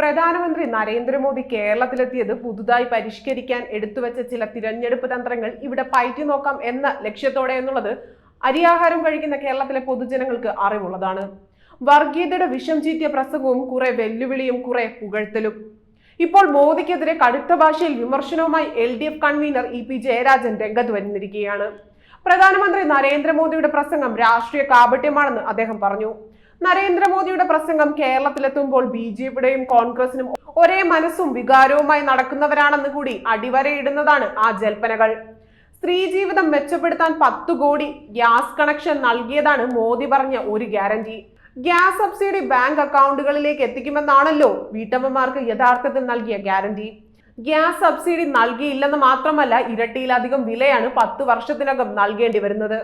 പ്രധാനമന്ത്രി നരേന്ദ്രമോദി കേരളത്തിലെത്തിയത് പുതുതായി പരിഷ്കരിക്കാൻ എടുത്തുവച്ച ചില തിരഞ്ഞെടുപ്പ് തന്ത്രങ്ങൾ ഇവിടെ പയറ്റി നോക്കാം എന്ന ലക്ഷ്യത്തോടെ എന്നുള്ളത് അരിയാഹാരം കഴിക്കുന്ന കേരളത്തിലെ പൊതുജനങ്ങൾക്ക് അറിവുള്ളതാണ്. വർഗീയതയുടെ വിഷം ചീറ്റിയ പ്രസംഗവും കുറെ വെല്ലുവിളിയും കുറെ പുകഴ്ത്തലും. ഇപ്പോൾ മോദിക്കെതിരെ കടുത്ത ഭാഷയിൽ വിമർശനവുമായി L D F convener E P Jayarajan രംഗത്ത് വരുന്നിരിക്കുകയാണ് പ്രധാനമന്ത്രി നരേന്ദ്രമോദിയുടെ പ്രസംഗം രാഷ്ട്രീയ കാപട്യമാണെന്ന് അദ്ദേഹം പറഞ്ഞു. നരേന്ദ്രമോദിയുടെ പ്രസംഗം കേരളത്തിലെത്തുമ്പോൾ ബി ജെ പിയുടെയും കോൺഗ്രസിനും ഒരേ മനസ്സും വികാരവുമായി നടക്കുന്നവരാണെന്ന് കൂടി അടിവരയിടുന്നതാണ് ആ ജൽപ്പനകൾ. സ്ത്രീ ജീവിതം മെച്ചപ്പെടുത്താൻ പത്തു കോടി ഗ്യാസ് കണക്ഷൻ നൽകിയതാണ് മോദി പറഞ്ഞ ഒരു ഗ്യാരണ്ടി ഗ്യാസ് സബ്സിഡി ബാങ്ക് അക്കൗണ്ടുകളിലേക്ക് എത്തിക്കുമെന്നാണല്ലോ വീട്ടമ്മമാർക്ക് യഥാർത്ഥത്തിൽ നൽകിയ ഗ്യാരണ്ടി ഗ്യാസ് സബ്സിഡി നൽകിയില്ലെന്ന് മാത്രമല്ല ഇരട്ടിയിലധികം വിലയാണ് പത്ത് വർഷത്തിനകം നൽകേണ്ടി വരുന്നത്.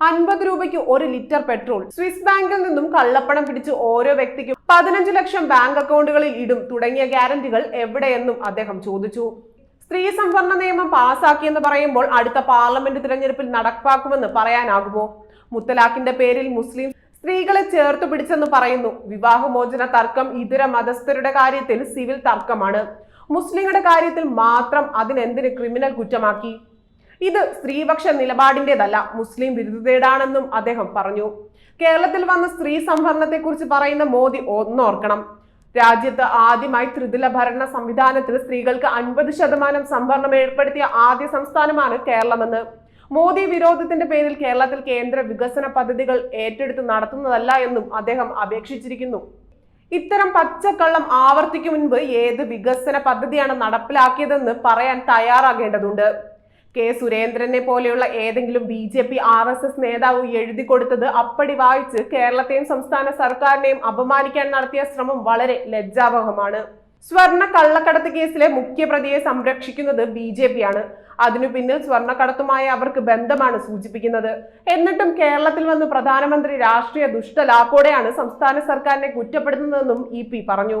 അൻപത് രൂപയ്ക്ക് ഒരു ലിറ്റർ പെട്രോൾ. സ്വിസ് ബാങ്കിൽ നിന്നും കള്ളപ്പണം പിടിച്ച് ഓരോ വ്യക്തിക്കും പതിനഞ്ച് ലക്ഷം ബാങ്ക് അക്കൗണ്ടുകളിൽ ഇടും തുടങ്ങിയ ഗ്യാരണ്ടികൾ എവിടെയെന്നും അദ്ദേഹം ചോദിച്ചു. സ്ത്രീ സംവരണ നിയമം പാസാക്കിയെന്ന് പറയുമ്പോൾ അടുത്ത പാർലമെന്റ് തിരഞ്ഞെടുപ്പിൽ നടപ്പാക്കുമെന്ന് പറയാനാകുമോ? മുത്തലാഖിന്റെ പേരിൽ മുസ്ലിം സ്ത്രീകളെ ചേർത്ത് പിടിച്ചെന്ന് പറയുന്നു. വിവാഹമോചന തർക്കം ഇതര മതസ്ഥരുടെ കാര്യത്തിൽ സിവിൽ തർക്കമാണ്. മുസ്ലിങ്ങളുടെ കാര്യത്തിൽ മാത്രം അതിനെന്തിന് ക്രിമിനൽ കുറ്റമാക്കി? ഇത് സ്ത്രീപക്ഷ നിലപാടിന്റേതല്ല മുസ്ലിം വിരുദ്ധതയുടെയാണെന്നും അദ്ദേഹം പറഞ്ഞു. കേരളത്തിൽ വന്ന സ്ത്രീ സംവരണത്തെക്കുറിച്ച് പറയുന്ന മോദി ഒന്നോർക്കണം. രാജ്യത്ത് ആദ്യമായി ത്രിതല ഭരണ സംവിധാനത്തിൽ സ്ത്രീകൾക്ക് അൻപത് ശതമാനം സംവരണം ഏർപ്പെടുത്തിയ ആദ്യ സംസ്ഥാനമാണ് കേരളമെന്ന്. മോദി വിരോധത്തിന്റെ പേരിൽ കേരളത്തിൽ കേന്ദ്ര വികസന പദ്ധതികൾ ഏറ്റെടുത്ത് നടത്തുന്നതല്ല എന്നും അദ്ദേഹം അപേക്ഷിച്ചിരിക്കുന്നു. ഇത്തരം പച്ചക്കള്ളം ആവർത്തിക്കും മുൻപ് ഏത് വികസന പദ്ധതിയാണ് നടപ്പിലാക്കിയതെന്ന് പറയാൻ തയ്യാറാകേണ്ടതുണ്ട്. കെ സുരേന്ദ്രനെ പോലെയുള്ള ഏതെങ്കിലും B J P R S S നേതാവ് എഴുതി കൊടുത്തത് അപ്പടി വായിച്ച് കേരളത്തെയും സംസ്ഥാന സർക്കാരിനെയും അപമാനിക്കാൻ നടത്തിയ ശ്രമം വളരെ ലജ്ജാവഹമാണ്. സ്വർണ കള്ളക്കടത്ത് കേസിലെ മുഖ്യപ്രതിയെ സംരക്ഷിക്കുന്നത് ബി ജെ പി ആണ്. അതിനു പിന്നിൽ സ്വർണക്കടത്തുമായി അവർക്ക് ബന്ധമാണ് സൂചിപ്പിക്കുന്നത്. എന്നിട്ടും കേരളത്തിൽ വന്ന് പ്രധാനമന്ത്രി രാഷ്ട്രീയ ദുഷ്ടലാക്കോടെയാണ് സംസ്ഥാന സർക്കാരിനെ കുറ്റപ്പെടുത്തുന്നതെന്നും ഇ പറഞ്ഞു.